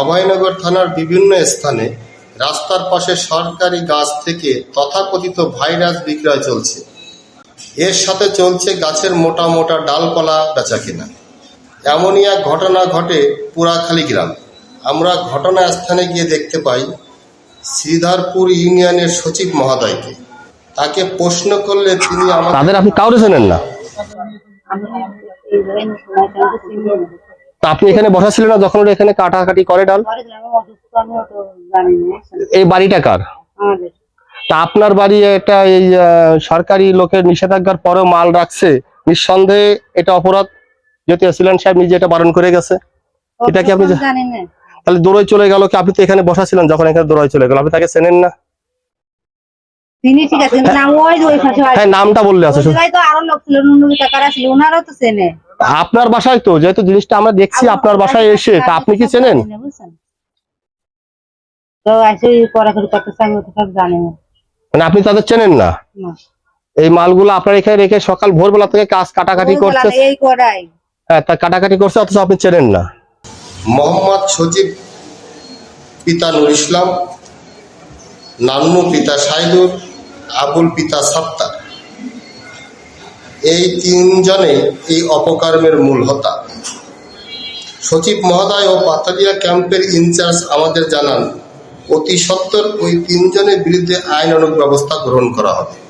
অভয়নগর থানার বিভিন্ন স্থানে রাস্তার পাশে সরকারি গাছ থেকে তথাকথিত ভাইরাস বিক্রয় চলছে। এর সাথে চলছে গাছের মোটা মোটা ডালপালা বেচাকেনা। এমনই এক ঘটনা ঘটে পুরাখালী গ্রামে। আমরা ঘটনাস্থানে গিয়ে দেখতে পাই শ্রীধরপুর ইউনিয়নের সচিব মহোদয়কে। তাকে প্রশ্ন করলে তিনি আমাদের আপনি কাউরে চেনেন না। তা আপনি এখানে বসা ছিলেন না যখন এখানে কাটাকাটি করে ডাল? এই বাড়িটা কার? তা আপনার বাড়ি এটা এই সরকারি লোকের নিষেধাজ্ঞার পরেও মাল রাখছে। নিঃসন্দেহে এটা অপরাধ যেহেতু এসিলেন সাহেব নিজে এটা বারণ করে গেছে। এটা কি আপনি তাহলে দৌড়ই চলে গেল কি? আপনি তো এখানে বসা ছিলেন যখন এখানে দৌড়াই চলে গেল। আপনি তাকে চেনেন না? তিনি ঠিক আছে কিন্তু ওই যে ওই হ্যাঁ নামটা বললে আছে তো আরও লোক ছিল কাকারা ছিল ওনারাও তো চেনে। আপনার বাসায় তো যেহেতু জিনিসটা আমরা দেখছি আপনার বাসায় এসে তা আপনি কি চেনেন? মানে আপনি তাদের চেনেন না। এই মালগুলো আপনার এখানে রেখে সকাল ভোরবেলা থেকে কাজ কাটাকাটি করছে হ্যাঁ তা কাটাকাটি করছে অথচ আপনি চেনেন না। মোহাম্মদ সচিব পিতা নুর ইসলাম নান্নু পিতা সাইদুর আবুল পিতা সাত্তার এই তিনজনে এই অপকর্মের মূল হতা। সচিব মহোদয় ও পাতালিয়া ক্যাম্পের ইনচার্জ আমাদের জানান, অতি সত্বর ওই তিনজনের বিরুদ্ধে আইন অনুক ব্যবস্থা গ্রহণ করা হবে।